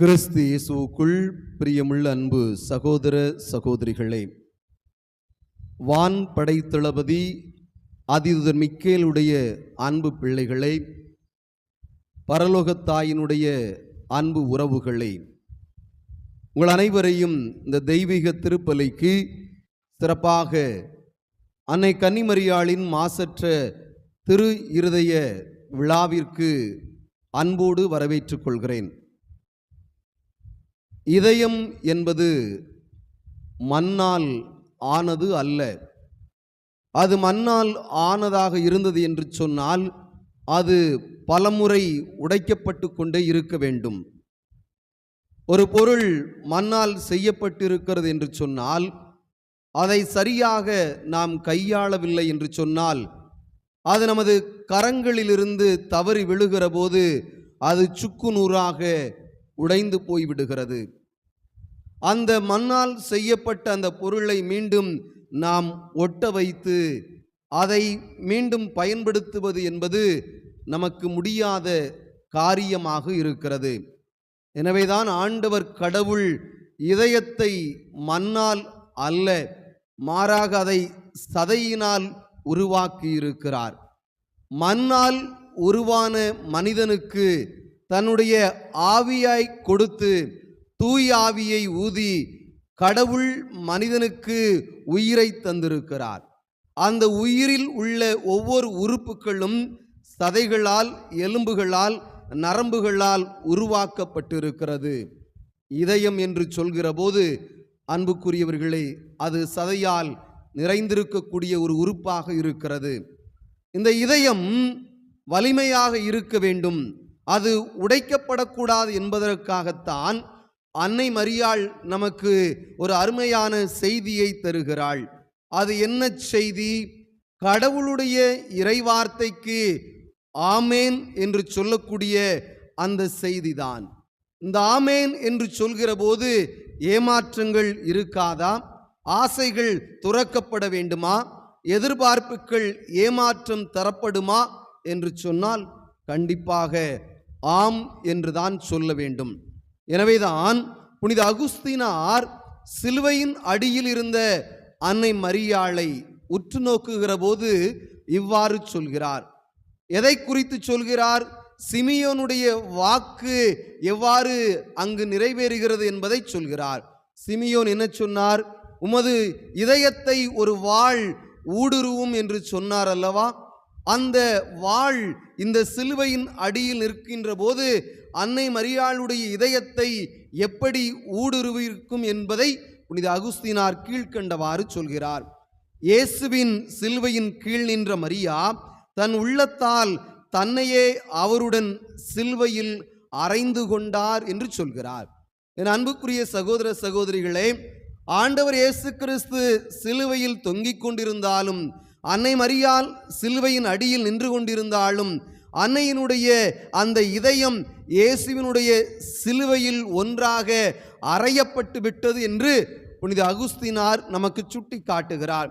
கிறிஸ்து இயேசுக்குள் பிரியமுள்ள அன்பு சகோதர சகோதரிகளே வான் படைத்தளபதி அதிதுதர் மிக்கேலுடைய அன்பு பிள்ளைகளே பரலோகத்தாயினுடைய அன்பு உறவுகளே உங்கள் அனைவரையும் இந்த தெய்வீக திருப்பலைக்கு சிறப்பாக அன்னை கன்னிமரியாளின் மாசற்ற திரு இருதய விழாவிற்கு அன்போடு வரவேற்றுக் கொள்கிறேன். இதயம் என்பது மண்ணால் ஆனது அல்ல. அது மண்ணால் ஆனதாக இருந்தது என்று சொன்னால் அது பலமுறை உடைக்கப்பட்டு கொண்டே இருக்க வேண்டும். ஒரு பொருள் மண்ணால் செய்யப்பட்டிருக்கிறது என்று சொன்னால் அதை சரியாக நாம் கையாளவில்லை என்று சொன்னால் அது நமது கரங்களிலிருந்து தவறி விழுகிற போது அது சுக்கு நூறாக உடைந்து போய்விடுகிறது. அந்த மண்ணால் செய்யப்பட்ட அந்த பொருளை மீண்டும் நாம் ஒட்ட வைத்து அதை மீண்டும் பயன்படுத்துவது என்பது நமக்கு முடியாத காரியமாக இருக்கிறது. எனவேதான் ஆண்டவர் கடவுள் இதயத்தை மண்ணால் அல்ல மாறாக அதை சதையினால் உருவாக்கியிருக்கிறார். மண்ணால் உருவான மனிதனுக்கு தன்னுடைய ஆவியாய் கொடுத்து தூய் ஆவியை ஊதி கடவுள் மனிதனுக்கு உயிரை தந்திருக்கிறார். அந்த உயிரில் உள்ள ஒவ்வொரு உறுப்புகளும் சதைகளால் எலும்புகளால் நரம்புகளால் உருவாக்கப்பட்டிருக்கிறது. இதயம் என்று சொல்கிற போது அன்புக்குரியவர்களே அது சதையால் நிறைந்திருக்கக்கூடிய ஒரு உறுப்பாக இருக்கிறது. இந்த இதயம் வலிமையாக இருக்க வேண்டும். அது உடைக்கப்படக்கூடாது என்பதற்காகத்தான் அன்னை மரியாள் நமக்கு ஒரு அருமையான செய்தியை தருகிறாள். அது என்ன செய்தி? கடவுளுடைய இறைவார்த்தைக்கு ஆமேன் என்று சொல்லக்கூடிய அந்த செய்திதான். இந்த ஆமேன் என்று சொல்கிற போது ஏமாற்றங்கள் இருக்காதா? ஆசைகள் துறக்கப்பட வேண்டுமா? எதிர்பார்ப்புகள் ஏமாற்றம் தரப்படுமா? என்று சொன்னால் கண்டிப்பாக ஆம் என்றுதான் சொல்ல வேண்டும். எனவேதான் புனித அகுஸ்தினார் சிலுவையின் அடியில் இருந்த அன்னை மரியாளை உற்று நோக்குகிற போது இவ்வாறு சொல்கிறார். எதை குறித்து சொல்கிறார்? சிமியோனுடைய வாக்கு எவ்வாறு அங்கு நிறைவேறுகிறது என்பதை சொல்கிறார். சிமியோன் என்ன சொன்னார்? உமது இதயத்தை ஒரு வாள் ஊடுருவும் என்று சொன்னார் அல்லவா? அந்த வாள் இந்த சிலுவையின் அடியில் நிற்கின்ற போது அன்னை மரியாளுடைய இதயத்தை எப்படி ஊடுருவிருக்கும் என்பதை புனித அகுஸ்தினார் கீழ்க்கண்டவாறு சொல்கிறார். இயேசுவின் சிலுவையின் கீழ் நின்ற மரியா தன் உள்ளத்தால் தன்னையே அவருடன் சிலுவையில் அறைந்து கொண்டார் என்று சொல்கிறார். என் அன்புக்குரிய சகோதர சகோதரிகளே ஆண்டவர் இயேசு கிறிஸ்து சிலுவையில் தொங்கிக் கொண்டிருந்தாலும் அன்னை மரியால் சிலுவையின் அடியில் நின்று கொண்டிருந்தாலும் அன்னையினுடைய அந்த இதயம் இயேசுவினுடைய சிலுவையில் ஒன்றாக அறையப்பட்டு விட்டது என்று புனித அகுஸ்தினார் நமக்கு சுட்டி காட்டுகிறார்